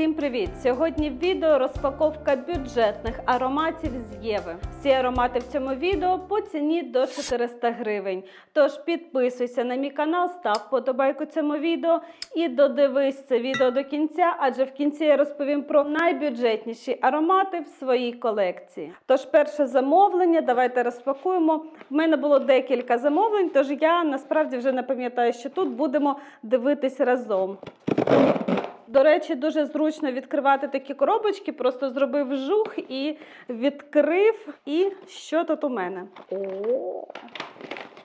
Всім привіт! Сьогодні в відео розпаковка бюджетних ароматів з Єви. Всі аромати в цьому відео по ціні до 400 гривень. Тож підписуйся на мій канал, став вподобайку цьому відео і додивись це відео до кінця, адже в кінці я розповім про найбюджетніші аромати в своїй колекції. Тож, перше замовлення, давайте розпакуємо. В мене було декілька замовлень, тож я насправді вже не пам'ятаю, що тут будемо дивитись разом. До речі, дуже зручно відкривати такі коробочки. Просто зробив жух і відкрив. І що тут у мене? О!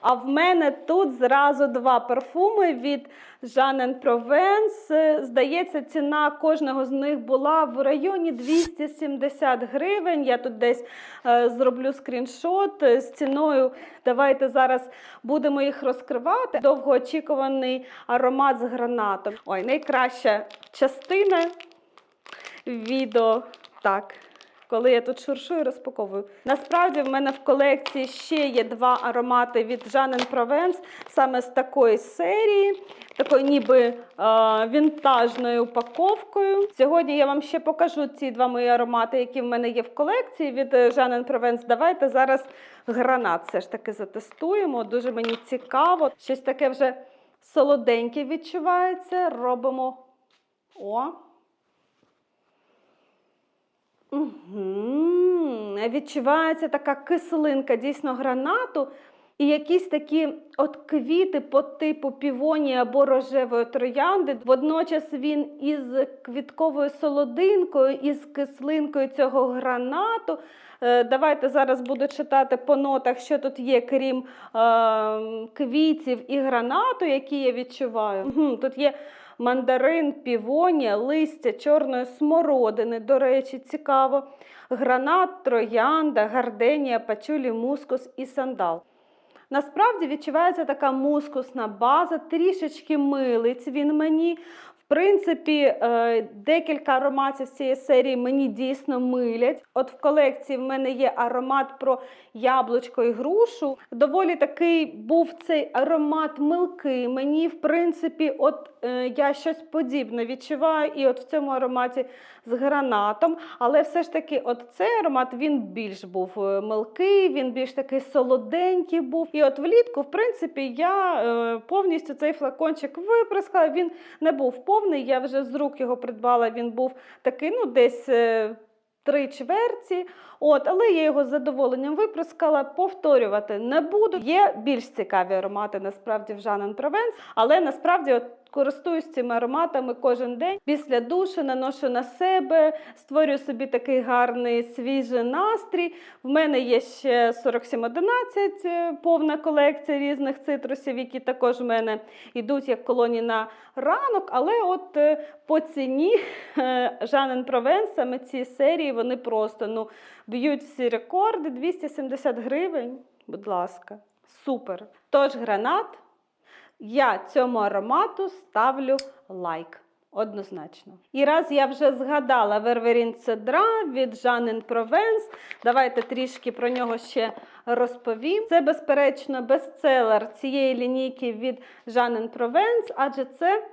А в мене тут зразу два парфуми від Jean Provence. Здається, ціна кожного з них була в районі 270 гривень. Я тут десь е, зроблю скріншот з ціною. Давайте зараз будемо їх розкривати. Довгоочікуваний аромат з гранатом. Ой, найкраща частина відео. Так. Коли я тут шуршую, розпаковую. Насправді в мене в колекції ще є два аромати від Jean Provence, саме з такої серії, такою ніби е, вінтажною упаковкою. Сьогодні я вам ще покажу ці два мої аромати, які в мене є в колекції від Jean Provence. Давайте зараз гранат все ж таки затестуємо. Дуже мені цікаво. Щось таке вже солоденьке відчувається. Робимо. О! Угу. Відчувається така кислинка дійсно гранату. І якісь такі от квіти по типу півонії або рожевої троянди. Водночас він із квітковою солодинкою, із кислинкою цього гранату. Е, Давайте зараз буду читати по нотах, що тут є, крім е, квітів і гранату, які я відчуваю. Угу. Тут є мандарин, півонія, листя чорної смородини. До речі, цікаво. Гранат, троянда, гарденія, пачулі, мускус і сандал. Насправді відчувається така мускусна база, трішечки милиць він мені. Принципі, е, декілька ароматів цієї серії мені дійсно милять. От в колекції в мене є аромат про яблучко і грушу. Доволі такий був цей аромат милкий. Мені, в принципі, от е, я щось подібне відчуваю, і от в цьому ароматі з гранатом. Але все ж таки, от цей аромат він більш був е, милкий, він більш такий солоденький був. І от влітку, в принципі, я повністю цей флакончик виприскала. Він не був повний. Я вже з рук його придбала. Він був такий, ну, десь. е, Три чверті, от, але я його з задоволенням виприскала, повторювати не буду. Є більш цікаві аромати насправді в Жанен Провенс, але насправді от користуюсь цими ароматами кожен день. Після душу наношу на себе, створюю собі такий гарний свіжий настрій. В мене є ще 4711, е, повна колекція різних цитрусів, які також в мене йдуть як колоні на ранок. Але от е, по ціні Jean Provence, саме ці серії, вони просто ну, б'ють всі рекорди. 270 гривень, будь ласка, супер. Тож гранат. Я цьому аромату ставлю лайк. Однозначно. І раз я вже згадала Верверін Цедра від Jean Провенс, давайте трішки про нього ще розповім. Це, безперечно, бестселер цієї лінійки від Jean Провенс, адже це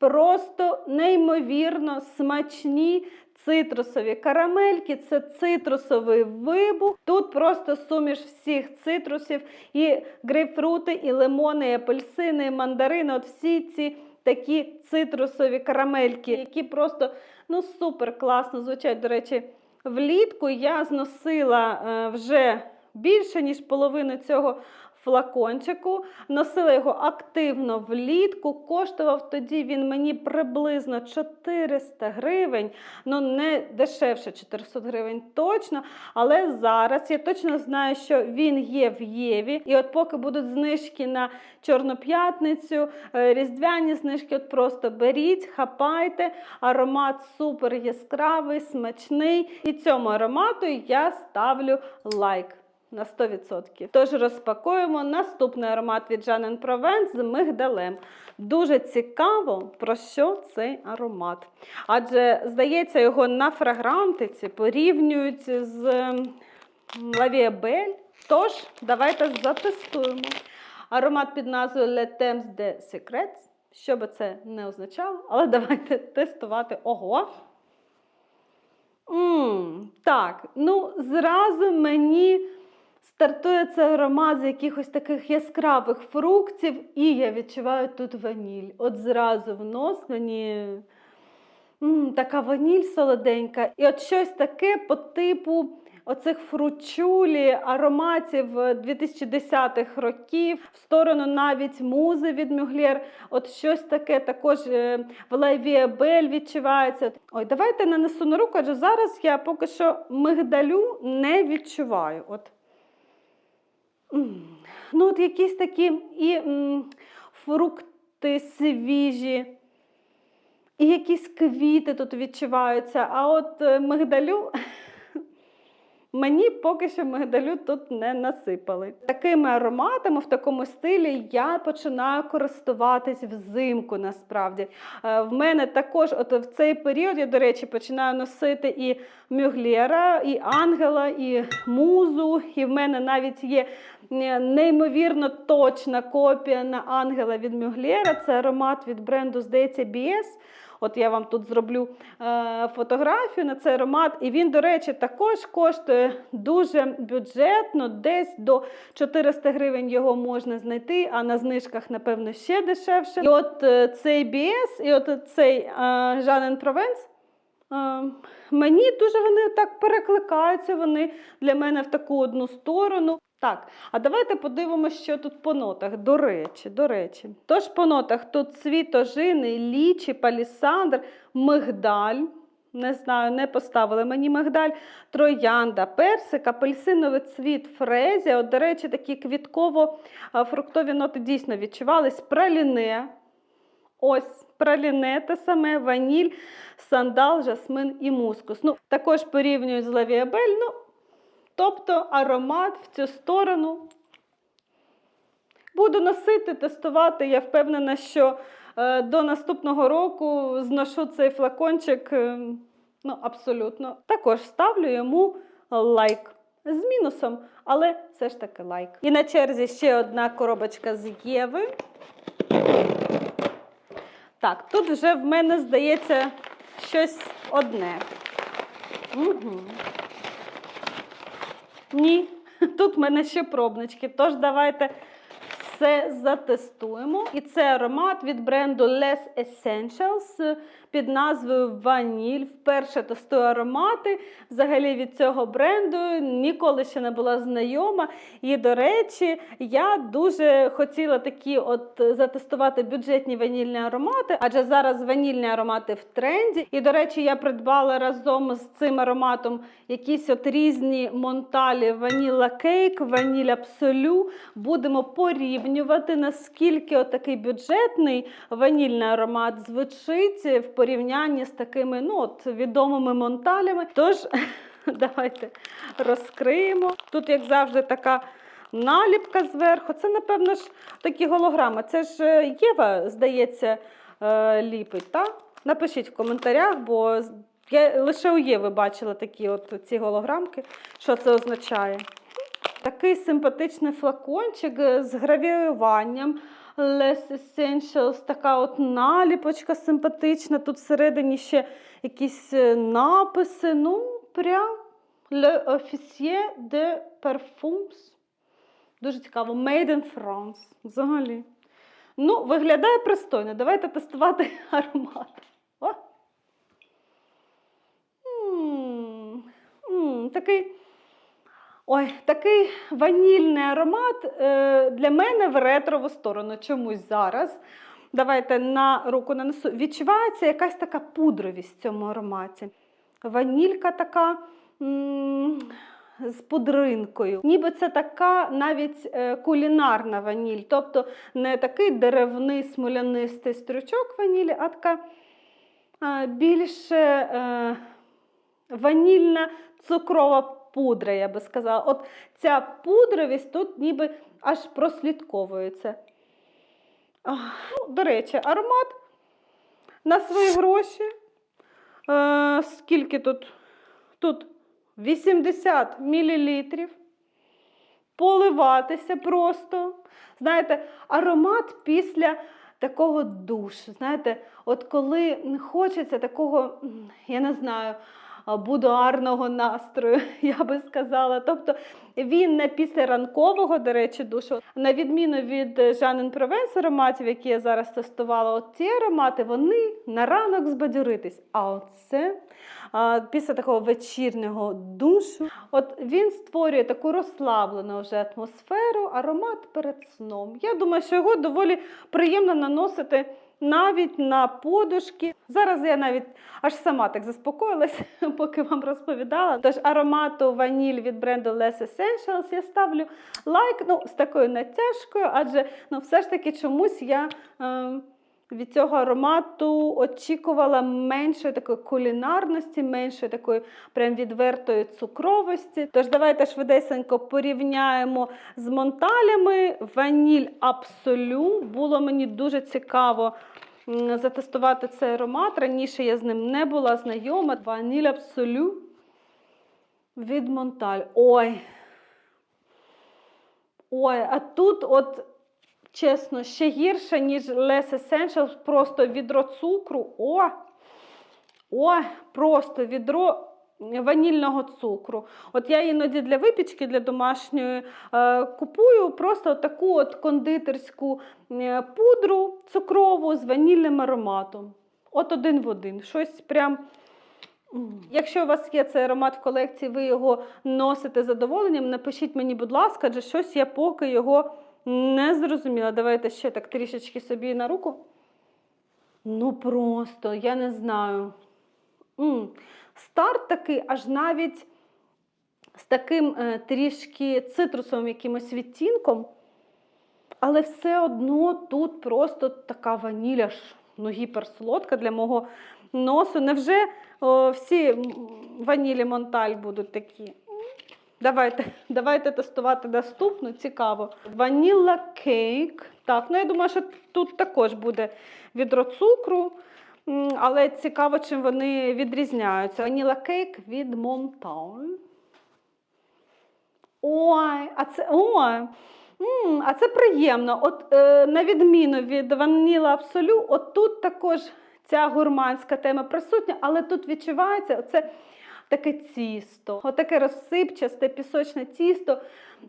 просто неймовірно смачні цитрусові карамельки, це цитрусовий вибух. Тут просто суміш всіх цитрусів, і грейпфрути, і лимони, і апельсини, і мандарини. От всі ці такі цитрусові карамельки, які просто ну супер класно звучать. До речі, влітку я зносила е, вже більше, ніж половину цього флакончику. Носила його активно влітку. Коштував тоді він мені приблизно 400 гривень. Ну, не дешевше 400 гривень точно. Але зараз я точно знаю, що він є в Єві. І от поки будуть знижки на Чорну п'ятницю, е, різдвяні знижки, от просто беріть, хапайте. Аромат супер яскравий, смачний. І цьому аромату я ставлю лайк. На 100%. Тож розпакуємо наступний аромат від Jean Provence з мигдалем. Дуже цікаво, про що цей аромат. Адже, здається, його на фрагрантиці порівнюють з Лавіабель. Тож, давайте затестуємо. Аромат під назвою Le Temps de Secrets. Що би це не означало, але давайте тестувати. Ого! М, так, ну зразу мені стартує цей аромат з якихось таких яскравих фруктів, і я відчуваю тут ваніль. От зразу в нос мені м, така ваніль солоденька. І от щось таке по типу оцих фручулі, ароматів е, 2010-х років, в сторону навіть музи від Мюглєр. От щось таке також е, в Лайвіабель відчувається. Ой, давайте нанесу на руку, адже зараз я поки що мигдалю не відчуваю. От. Ну, от якісь такі і фрукти свіжі, і якісь квіти тут відчуваються. А от е, мигдалю мені поки що мигдалю тут не насипали. Такими ароматами в такому стилі я починаю користуватись взимку насправді. Е, В мене також, от в цей період, я, до речі, починаю носити і Мюглєра, і Ангела, і Музу. І в мене навіть є е, неймовірно точна копія на Ангела від Мюглєра. Це аромат від бренду, здається, BS. От я вам тут зроблю е, фотографію на цей аромат. І він, до речі, також коштує дуже бюджетно, десь до 400 гривень його можна знайти, а на знижках, напевно, ще дешевше. І от е, цей BS, і от цей Жанен Провенс. Мені дуже вони так перекликаються, вони для мене в таку одну сторону. Так, а давайте подивимося, що тут по нотах. До речі, до речі. Тож по нотах тут цвіт ожини, лічі, палісандр, мигдаль. Не знаю, не поставили мені мигдаль, троянда, персик, апельсиновий цвіт, фрезія. От, до речі, такі квітково-фруктові ноти дійсно відчувались. Праліне. Ось праліне те саме, ваніль, сандал, жасмин і мускус. Ну, також порівнюю з лавіабель. Ну, тобто аромат в цю сторону. Буду носити, тестувати. Я впевнена, що е, до наступного року зношу цей флакончик. е, ну, абсолютно. Також ставлю йому лайк. З мінусом, але все ж таки лайк. І на черзі ще одна коробочка з Єви. Так, тут вже в мене здається щось одне. Угу. Ні, тут в мене ще пробнички. Тож давайте все затестуємо. І це аромат від бренду Les Essentials під назвою Ваніль. Вперше тестую аромати взагалі від цього бренду. Ніколи ще не була знайома. І, до речі, я дуже хотіла такі от затестувати бюджетні ванільні аромати, адже зараз ванільні аромати в тренді. І, до речі, я придбала разом з цим ароматом якісь от різні монталі ваніла кейк, ваніль абсолю. Будемо порівнювати, наскільки от такий бюджетний ванільний аромат звучить в порівнянні з такими ну, от, відомими монталями. Тож, давайте розкриємо. Тут, як завжди, така. Наліпка зверху. Це, напевно ж, такі голограми. Це ж е, Єва, здається, е, ліпить. так? Напишіть в коментарях, бо я лише у Єви бачила такі от ці голограмки. Що це означає? Такий симпатичний флакончик е, з гравіюванням. Les Essentials, така от наліпочка симпатична. Тут всередині ще якісь е, написи. Ну, прям Le Officier de Parfums. Дуже цікаво. Made in France. Взагалі. Ну, виглядає пристойно. Давайте тестувати аромат. О! М, м, Такий. Ой, такий ванільний аромат е, для мене в ретрову сторону чомусь зараз. Давайте на руку нанесу. Відчувається якась така пудровість в цьому ароматі. Ванілька така м, з пудринкою. Ніби це така навіть е, кулінарна ваніль. Тобто не такий деревний смолянистий стручок ванілі, а така е, більше е, ванільна цукрова пудра, я би сказала. От ця пудровість тут ніби аж прослідковується. Ну, до речі, аромат на свої гроші. Е, скільки тут? Тут 80 мл. Поливатися просто. Знаєте, аромат після такого душу. Знаєте, от коли хочеться такого, я не знаю, будуарного настрою, я би сказала. Тобто він не після ранкового, до речі, душу, на відміну від Жанин Провенс ароматів, які я зараз тестувала, от ці аромати вони на ранок збадьоритись. А оце після такого вечірнього душу, от він створює таку розслаблену вже атмосферу, аромат перед сном. Я думаю, що його доволі приємно наносити навіть на подушки. Зараз я навіть аж сама так заспокоїлася, поки вам розповідала. Тож аромату ваніль від бренду Less Essentials я ставлю лайк ну, з такою натяжкою, адже ну, все ж таки чомусь я. Е, від цього аромату очікувала меншої такої кулінарності, меншої такої прям відвертої цукровості. Тож давайте швидесенько порівняємо з монталями. Ваніль Абсолю. Було мені дуже цікаво затестувати цей аромат. Раніше я з ним не була знайома. Ваніль Абсолю від Монталь. Ой. Ой, а тут от. Чесно, ще гірше, ніж Less Essentials, просто відро цукру. О! О, просто відро ванільного цукру. От я іноді для випічки, для домашньої е, купую просто таку от кондитерську е, пудру цукрову з ванільним ароматом. От один в один. Щось прям. Якщо у вас є цей аромат в колекції, ви його носите з задоволенням, напишіть мені, будь ласка, адже щось я поки його не зрозуміла. Давайте ще так трішечки собі на руку. Ну просто, я не знаю. М. Старт такий, аж навіть з таким е, трішки цитрусовим якимось відтінком. Але все одно тут просто така ваніля ж ну, гіперсолодка для мого носу. Невже о, всі ванілі Монталь будуть такі? Давайте, давайте тестувати наступну, цікаво. Ваніла кейк. Так, ну я думаю, що тут також буде відро цукру, але цікаво, чим вони відрізняються. Ваніла кейк від Монталь. Ой, а це ой. а це приємно. От е, на відміну від Ваніла Абсолю, от тут також ця гурманська тема присутня, але тут відчувається оце таке тісто, отаке розсипчасте пісочне тісто.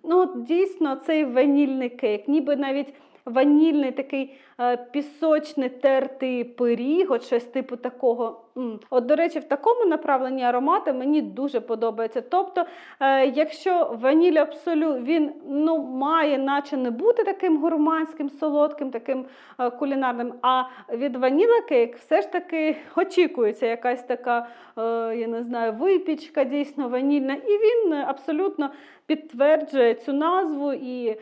Ну, дійсно, цей ванільний кейк, ніби навіть ванільний такий е, пісочний тертий пиріг, от щось типу такого. От, до речі, в такому направленні аромати мені дуже подобається. Тобто, е, якщо ваніль абсолю він ну, має наче не бути таким гурманським, солодким, таким е, кулінарним, а від ваніла кейк все ж таки очікується якась така, я не знаю, випічка дійсно ванільна, і він абсолютно підтверджує цю назву і.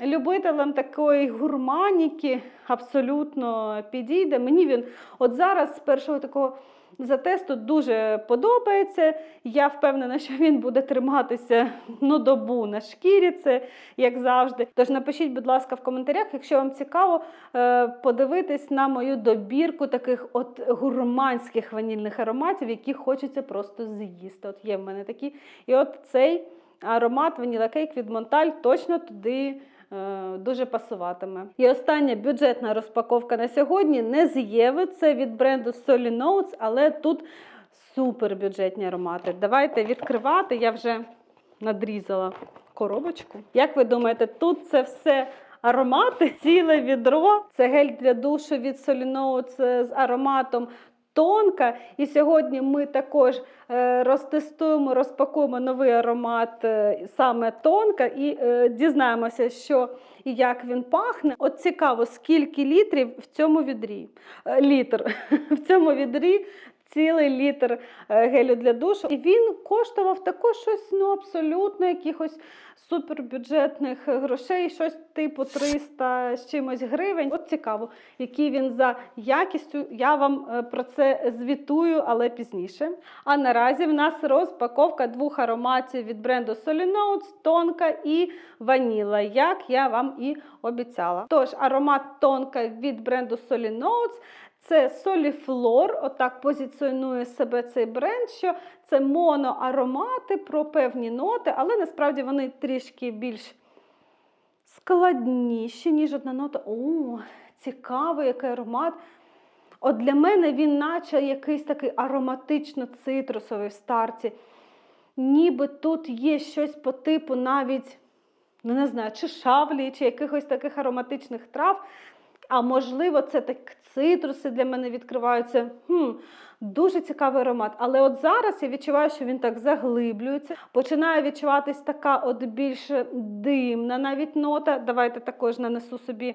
М, Любителям такої гурманіки абсолютно підійде. Мені він от зараз з першого такого затесту дуже подобається. Я впевнена, що він буде триматися ну, добу на шкірі, це як завжди. Тож напишіть, будь ласка, в коментарях, якщо вам цікаво е, подивитись на мою добірку таких от гурманських ванільних ароматів, які хочеться просто з'їсти. От є в мене такі. І от цей аромат Vanilla Cake від Монталь точно туди. е, Дуже пасуватиме. І остання бюджетна розпаковка на сьогодні не з Єви, це від бренду Solly Notes, але тут супер бюджетні аромати. Давайте відкривати. Я вже надрізала коробочку. Як ви думаєте, тут це все аромати, ціле відро. Це гель для душу від Solly Notes з ароматом тонка. І сьогодні ми також е, розтестуємо, розпакуємо новий аромат е, саме тонка і е, дізнаємося, що і як він пахне. От цікаво, скільки літрів в цьому відрі. Літр в цьому відрі. Цілий літр е, гелю для душу. І він коштував також щось ну, абсолютно якихось супербюджетних грошей, щось типу 300 з чимось гривень. От цікаво, який він за якістю. Я вам е, про це звітую, але пізніше. А наразі в нас розпаковка двох ароматів від бренду Solly Notes, тонка і ваніла, як я вам і обіцяла. Тож, аромат тонка від бренду Solly Notes це Soliflor, отак позиціонує себе цей бренд, що це моноаромати про певні ноти, але насправді вони трішки більш складніші, ніж одна нота. О, цікавий який аромат. От для мене він, наче якийсь такий ароматично-цитрусовий в старті. Ніби тут є щось по типу навіть, ну не знаю, чи шавлі, чи якихось таких ароматичних трав. А можливо, це так цитруси для мене відкриваються. Хм, дуже цікавий аромат. Але от зараз я відчуваю, що він так заглиблюється. Починає відчуватись така от більш димна навіть нота. Давайте також нанесу собі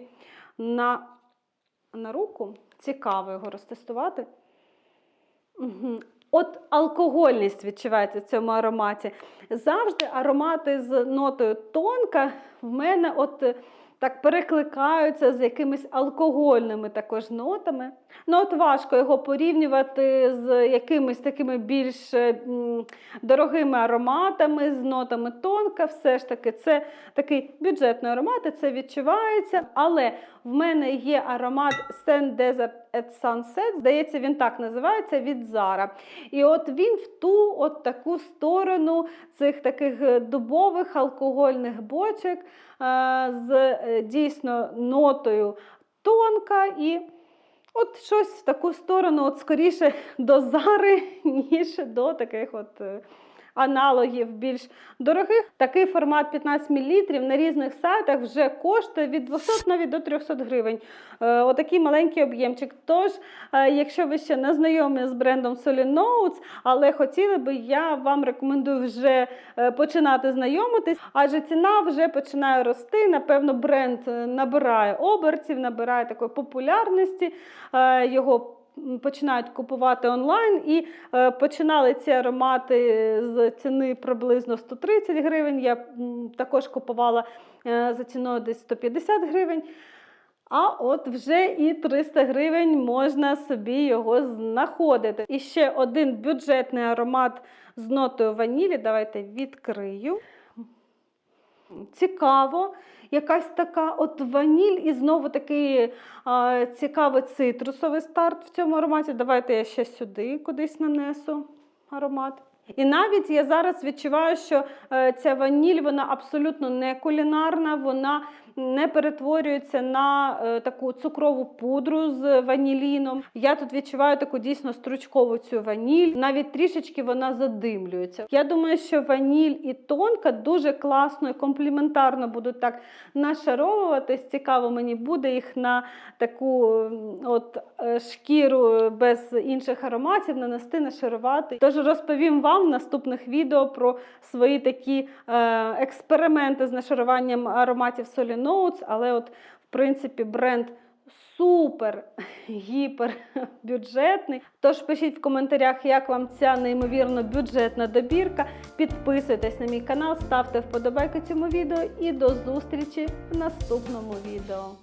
на, на руку. Цікаво його розтестувати. Угу. От алкогольність відчувається в цьому ароматі. Завжди аромати з нотою тонка в мене от так перекликаються з якимись алкогольними також нотами. Ну от важко його порівнювати з якимись такими більш дорогими ароматами, з нотами тонка. Все ж таки, це такий бюджетний аромат, це відчувається. Але в мене є аромат Sand Desert at Sunset, здається, він так називається від Zara. І от він в ту от таку сторону цих таких дубових алкогольних бочок е, з е, дійсно нотою тонка і от щось в таку сторону, от скоріше до зари, ніж до таких от. Аналогів більш дорогих. Такий формат 15 мл на різних сайтах вже коштує від 200 навіть до 300 гривень. Е, отакий маленький об'ємчик. Тож, е, якщо ви ще не знайомі з брендом Solid Notes, але хотіли би, я вам рекомендую вже е, починати знайомитись, адже ціна вже починає рости. Напевно, бренд набирає обертів, набирає такої популярності. Його починають купувати онлайн і е, починали ці аромати з ціни приблизно 130 гривень. Я також купувала е, за ціною десь 150 гривень. А от вже і 300 гривень можна собі його знаходити. І ще один бюджетний аромат з нотою ванілі. Давайте відкрию. Цікаво, якась така от ваніль і знову такий а, цікавий цитрусовий старт в цьому ароматі. Давайте я ще сюди кудись нанесу аромат. І навіть я зараз відчуваю, що е, ця ваніль вона абсолютно не кулінарна, вона не перетворюється на е, таку цукрову пудру з ваніліном. Я тут відчуваю таку дійсно стручкову цю ваніль, навіть трішечки вона задимлюється. Я думаю, що ваніль і тонка дуже класно і компліментарно будуть так нашаровуватись. Цікаво мені буде їх на таку от е, шкіру без інших ароматів нанести, нашарувати. Тож розповім вам в наступних відео про свої такі е, експерименти з нашаруванням ароматів Solid Notes, але от в принципі бренд супер гіпербюджетний. Тож пишіть в коментарях, як вам ця неймовірно бюджетна добірка. Підписуйтесь на мій канал, ставте вподобайки цьому відео і до зустрічі в наступному відео.